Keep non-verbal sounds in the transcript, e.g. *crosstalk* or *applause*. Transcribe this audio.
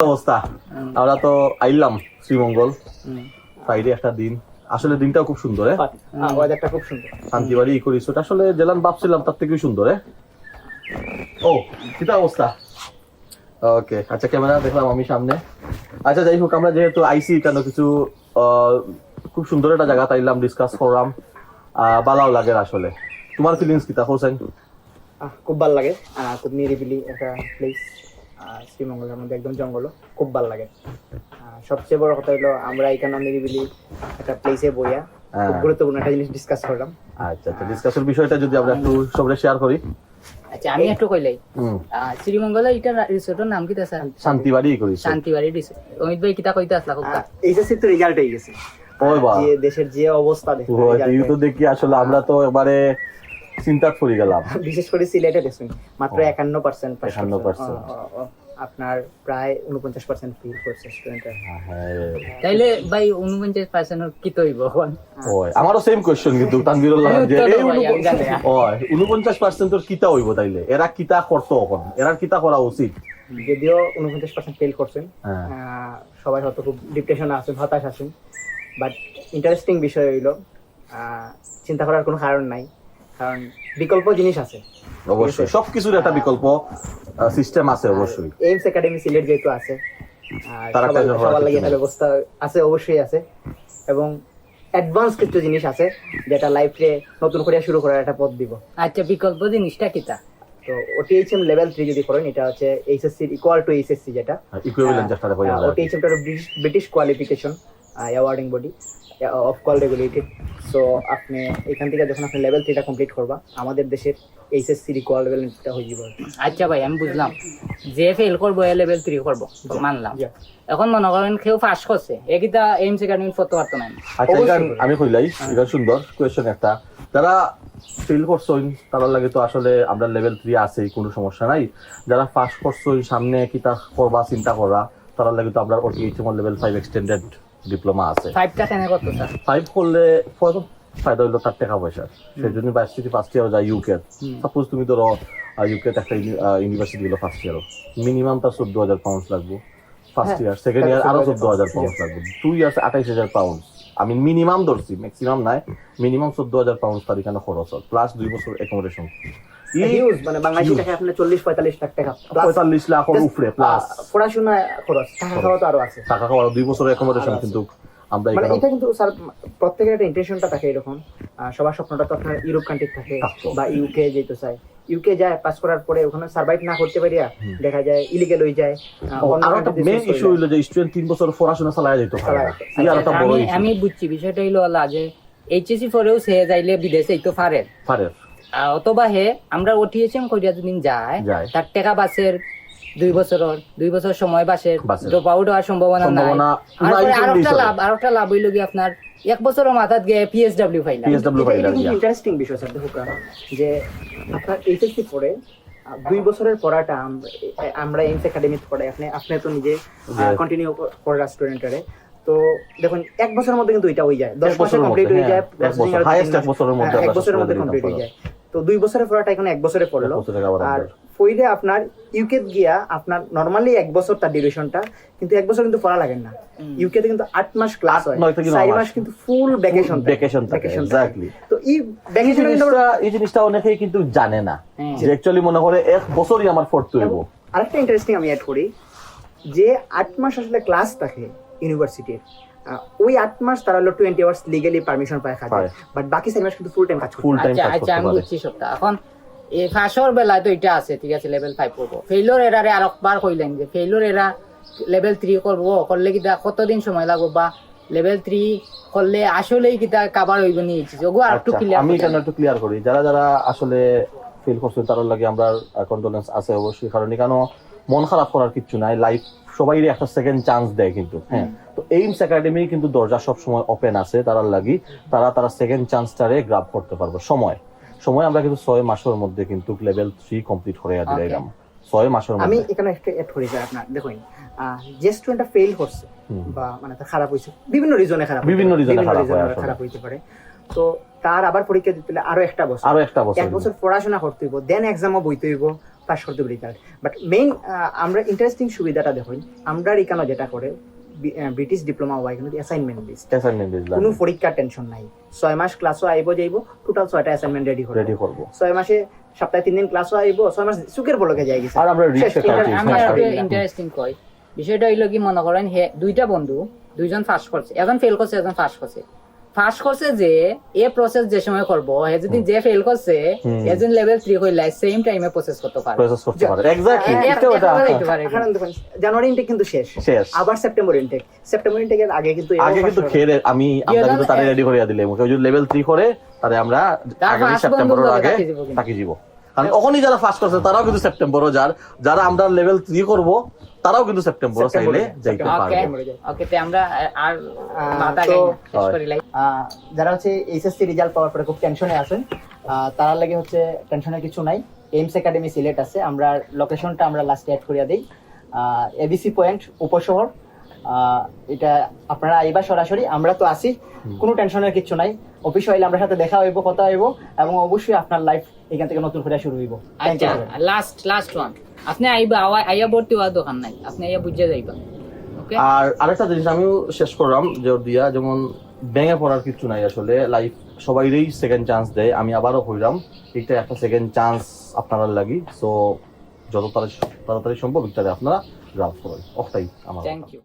অবস্থা। আমরা তো আইলাম শ্রীমঙ্গল। ফ্রাইডে একটা দিন। আসলে দিনটাও খুব সুন্দর হ্যাঁ? ওয়েদারটা খুব সুন্দর। শান্তিবাড়ি ই করিস ওটা আসলে জেলান ভাবছিলাম তার থেকেও সুন্দর হ্যাঁ? ও অবস্থা? ওকে আচ্ছা ক্যামেরা দেখলাম আমি সামনে। আচ্ছা যাই হোক আমরা যেহেতু আইসি কেন কিছু আহ, খুব সুন্দর একটা জায়গা তাইলাম ডিসকাস করলাম। ভালোও লাগে আসলে। তোমার ফিলিংস কিতা হোসেন? খুব ভালো লাগে। খুব নিরিবিলি একটা প্লেস শ্রীমঙ্গলের মধ্যে একদম জঙ্গল খুব ভালো লাগে। আহ, সবচেয়ে বড় কথা হলো আমরা এখানে নিরিবিলি একটা প্লেসে বইয়া খুব হ্যাঁ। গুরুত্বপূর্ণ একটা জিনিস ডিসকাস করলাম। আচ্ছা আচ্ছা ডিসকাসের বিষয়টা যদি আমরা একটু সবাই শেয়ার করি। আচ্ছা আমি একটু কইলাই। হুম। শ্রীমঙ্গলের এটা রিসোর্টের নাম কিতা স্যার শান্তিবাড়ি করিস শান্তিবাড়ি রিসোর্ট অমিত ভাই কিতা কইতে আসলা এইচএসসি তো রেজাল্ট হয়ে গেছে। ওই বা। দেশের যে অবস্থা দেখো তো দেখি আসলে আমরা তো এবারে চিন্তা পড়ে গেলাম *laughs* বিশেষ করে সিলেটে দেখুন মাত্র। একান্ন পার্সেন্ট 51% আপনার প্রায় উনপঞ্চাশ পার্সেন্ট ফিল করছে স্টুডেন্টের তাইলে ভাই উনপঞ্চাশ পার্সেন্ট কি তৈব ওই আমারও সেম কোশ্চেন কিন্তু যে এই। ওই উনপঞ্চাশ পার্সেন্টের কিতা হইব তাইলে? এরা কিতা করতো এখন এরা কিতা করা উচিত। যদিও উনপঞ্চাশ পার্সেন্ট ফেল করছেন। আহ, সবাই হয়তো খুব ডিপ্রেশনে আছেন হতাশ আছেন। বাট ইন্টারেস্টিং বিষয় হইল আহ, চিন্তা করার কোনো কারণ নাই। কারণ বিকল্প জিনিস আছে। অবশ্যই। সবকিছুর একটা বিকল্প সিস্টেম আছে অবশ্যই। এইমস একাডেমি সিলেট যেহেতু আছে তারা সবার- লাগে একটা ব্যবস্থা আছে অবশ্যই আছে। এবং অ্যাডভান্স কিছু জিনিস আছে যেটা লাইফে নতুন করে শুরু করার একটা পথ দিব। আচ্ছা বিকল্প জিনিসটা কিতা? তো ওটিএইচএম লেভেল থ্রি যদি করেন এটা হচ্ছে এইচএসসি ইকুয়াল টু এইচএসসি যেটা। ইকুইভ্যালেন্ট একটা হয়ে যাবে ওটিএইচএম টা British qualification awarding body Ofqual regulated so আপনি এখান থেকে যখন আপনি লেভেল থ্রিটা কমপ্লিট করবা আমাদের দেশের এইচএসসি লেভেলটা হয়ে যাবে। আচ্ছা ভাই আমি বুঝলাম। যে ফেল করব এ লেভেল থ্রি করব। মানলাম। এখন মনে করেন কেউ পাস করছে। এইমস একাডেমি পড়তে পারতো না আচ্ছা আমি কইলাই এটা সুন্দর কোয়েশ্চেন একটা। যারা ফিল করছই তারা লাগে তো আসলে আমরা লেভেল থ্রি আছে কোনো সমস্যা নাই। যারা ফার্স্ট করছই সামনে কিতা করবা চিন্তা করা তারা লাগে তো আমরা OTHM level five extended diploma আছে। ফাইভটা কেন করতো স্যার ফাইভ করলে ফায়দা হইল তার টাকা পয়সা। সেই জন্য ফার্স্ট ইয়ার যায় ইউকে সাপোজ তুমি ধরো ইউকে একটা ইউনিভার্সিটি গুলো ফার্স্ট ইয়ার মিনিমাম তার চোদ্দ হাজার পাউন্ড লাগবে। ফার্স্ট ইয়ার সেকেন্ড ইয়ার আরও চোদ্দ হাজার পাউন্ড লাগবে। টু ইয়ার্স আঠাইশ হাজার পাউন্ড আমি মিনিমাম ধরছি ম্যাক্সিমাম নাই। মিনিমাম চোদ্দ হাজার পাউন্ড তার এখানে খরচ হয় প্লাস দুই বছর অ্যাকোমোডেশন হিউজ মানে বাংলাদেশি টাকা আপনার চল্লিশ পঁয়তাল্লিশ লাখ টাকা। পঁয়তাল্লিশ লাখ উপরে প্লাস পড়াশোনা খরচ টাকা খাওয়া তো আরও আছে। টাকা খাওয়ার দুই বছরের অ্যাকোমোডেশন কিন্তু আমরা মানে এটা কিন্তু স্যার প্রত্যেকের একটা ইন্টেনশনটা থাকে এরকম। সবার স্বপ্নটা তো আপনার ইউরোপ কান্ট্রি থাকে বা ইউকে যেতে চায় ইউকে যায় পাস করার পরে ওখানে সার্ভাইভ না করতে পারিয়া দেখা যায় ইলিগেল হয়ে যায়। আহ, অন্য আর একটা country তে মেইন ইস্যু যে স্টুডেন্ট তিন বছর পড়াশোনা চালায় যেত পারে আচ্ছা, আমি বুঝছি বিষয়টা হইল আল্লাহ যে এইচএসসি পরেও সে যাইলে বিদেশে তো পারে। পারে। আহ, অথবা হে আমরা ওটিএসএম করিয়া যদি যায়। যায়। তার টাকা বাসের দুই বছরের দুই বছর সময় বাসের। ড্রপ আউট হওয়ার সম্ভাবনা নাই। সম্ভাবনা আর পরে নাই আরও একটা লাভ আরও একটা লাভ হইল কি আপনার এক বছরের মাথাত গিয়ে পিএসডব্লিউ ফাইনাল পিএসডব্লিউ কিন্তু ইন্টারেস্টিং বিষয় স্যার দেখুন যে আপনার এইচএসসি আহ, দুই বছরের পড়াটা আমরা এমস একাডেমিতে পড়াই। আপনি আপনি তো নিজে. কন্টিনিউ করা স্টুডেন্টারে তো দেখুন এক বছরের মধ্যে কিন্তু এটা হয়ে যায়। দশ বছর কমপ্লিট হয়ে যায় হ্যাঁ, বছর, highest এক বছরের মধ্যে হ্যাঁ, এক বছরের মধ্যে কমপ্লিট হয়ে যায়। তো দুই বছরে পড়াটা এখন এক বছরে পড়ল। আর। ফইরে আপনার ইউকে গিয়া আপনার নরমালি এক বছর তার ডিউরেশনটা কিন্তু এক বছর কিন্তু পড়া লাগে না। ইউকে তে কিন্তু আট মাস ক্লাস হয়। চার মাস। কিন্তু ফুল ভ্যাকেশন ভ্যাকেশন থাকে এক্স্যাক্টলি তো এই ভ্যাকেশন জিনিসটা এই জিনিসটা অনেকেই কিন্তু জানে না। যে অ্যাকচুয়ালি মনে করে এক বছরই আমার পড়তে হইব। আরেকটা ইন্টারেস্টিং আমি অ্যাড করি যে আট মাস আসলে ক্লাস থাকে ইউনিভার্সিটির ওই আট মাস তারা হলো টোয়েন্টি আওয়ার্স লিগালি পারমিশন পায় কাজে। বাট বাকি চার মাস কিন্তু ফুল টাইম কাজ করতে ফুল টাইম আচ্ছা কাজ আচ্ছা আমি বুঝছি সবটা। এখন এই ফাঁসর বেলায় তো এটা আছে ঠিক আছে লেভেল ফাইভ করব। ফেইলোর এরারে আর একবার কইলেন যে ফেইলোর এরা লেভেল থ্রি করব। করলে কিতা কতদিন সময় লাগবে? বা লেভেল থ্রি করলে আসলেই কিতা কাবার হইব নিয়েছি যোগো আর একটু আচ্ছা, ক্লিয়ার আমি এখানে একটু ক্লিয়ার করি? যারা যারা আসলে ফিল করছে তার লাগে আমরা কন্ডোলেন্স আছে অবশ্যই। কারণ এখানে মন খারাপ করার কিছু নাই। লাইফ সবাই একটা সেকেন্ড চান্স দেয় কিন্তু হ্যাঁ। এইমস একাডেমি কিন্তু দরজা সব সময় ওপেন আছে তারা লাগি তারা তারা সেকেন্ড চান্সটারে গ্রাব করতে পারবে। সময়। সময় আমরা কিন্তু ছয় মাসের মধ্যে কিন্তু লেভেল থ্রি কমপ্লিট করে দিলাম। ছয় মাসের মধ্যে। আমি এখানে একটা অ্যাড করি স্যার আপনার দেখুন যে স্টুডেন্টটা ফেল করছে বা মানে তার খারাপ হয়েছে বিভিন্ন রিজনে খারাপ বিভিন্ন হয় আসলে। খারাপ হইতে পারে। তো তার আবার পরীক্ষা দিতে হলে আরও একটা বছর। আরও একটা বছর। এক বছর পড়াশোনা করতে হইব দেন এক্সামও বইতে হইব পাস করতে হইব রেজাল্ট বাট মেইন আমরা ইন্টারেস্টিং সুবিধাটা দেখুন আমরা এখানে যেটা করে ব্রিটিশ ডিপ্লোমা ওয়াই কিন্তু অ্যাসাইনমেন্ট বেস অ্যাসাইনমেন্ট কোনো পরীক্ষার টেনশন নাই। ছয় মাস ক্লাসও আইব যাইব টোটাল ছয়টা অ্যাসাইনমেন্ট রেডি করে রেডি করব। ছয় মাসে সপ্তাহে তিন দিন ক্লাসও আইব ছয় মাস সুকের বলকে যাই গেছে। আর আমরা হ্যাঁ, হ্যাঁ। ইন্টারেস্টিং কই বিষয়টা হইল কি মনে করেন হে দুইটা বন্ধু দুইজন ফার্স্ট করছে। একজন ফেল করছে একজন ফার্স্ট করছে। ফার্স্ট করছে যে এ প্রসেস যে সময় করব হে যদি যে ফেল করছে হুম। এজন লেভেল থ্রি হইলে সেম টাইমে প্রসেস করতে পারে। প্রসেস করতে পারে। এক্স্যাক্টলি এটা। ওটা জানুয়ারি ইনটেক কিন্তু শেষ। আবার সেপ্টেম্বর ইনটেক সেপ্টেম্বর ইনটেকের আগে কিন্তু আগে কিন্তু। খেয়ে আমি আমরা কিন্তু তারে রেডি করিয়া দিলে কেউ যদি লেভেল থ্রি করে তারে আমরা আগামী সেপ্টেম্বরের আগে থাকি যাব কারণ ওখানে যারা ফার্স্ট করছে তারাও কিন্তু সেপ্টেম্বরও যার যারা আমরা লেভেল থ্রি করব তারাও কিন্তু সেপ্টেম্বরও চাইলে যাইতে পারবে। ওকে ওকে তে আমরা আর মাথা না, শেষ করি লাই যারা হচ্ছে এইচএসসি রেজাল্ট পাওয়ার পরে খুব টেনশনে আছেন আহ, তারা লাগে হচ্ছে টেনশনের কিছু নাই। এইমস একাডেমি সিলেট আছে আমরা লোকেশনটা আমরা লাস্টে অ্যাড করিয়া দিই। এবিসি পয়েন্ট উপশহর আহ, এটা আপনারা আইবা সরাসরি আমরা তো আসি কোনো টেনশনের কিছু নাই। অফিস হইলে আমরা সাথে দেখা হইব কথা হইব এবং অবশ্যই আপনার লাইফ এখান থেকে নতুন করে শুরু হইব। আচ্ছা লাস্ট লাস্ট ওয়ান আপনি আইবা আইয়া ভর্তি হওয়ার দোকান নাই। আপনি আইয়া বুঝে যাইবা। ওকে আর আরেকটা জিনিস আমিও শেষ করলাম যে ওর দিয়া যেমন ভেঙে পড়ার কিছু নাই আসলে লাইফ সবাইরই সেকেন্ড চান্স দেয়। আমি আবারও হইলাম এটা একটা সেকেন্ড চান্স আপনারা লাগি। সো যত তাড়াতাড়ি তাড়াতাড়ি সম্ভব এটা আপনারা গ্রাফ করেন। অফটাই আমার থ্যাংক ইউ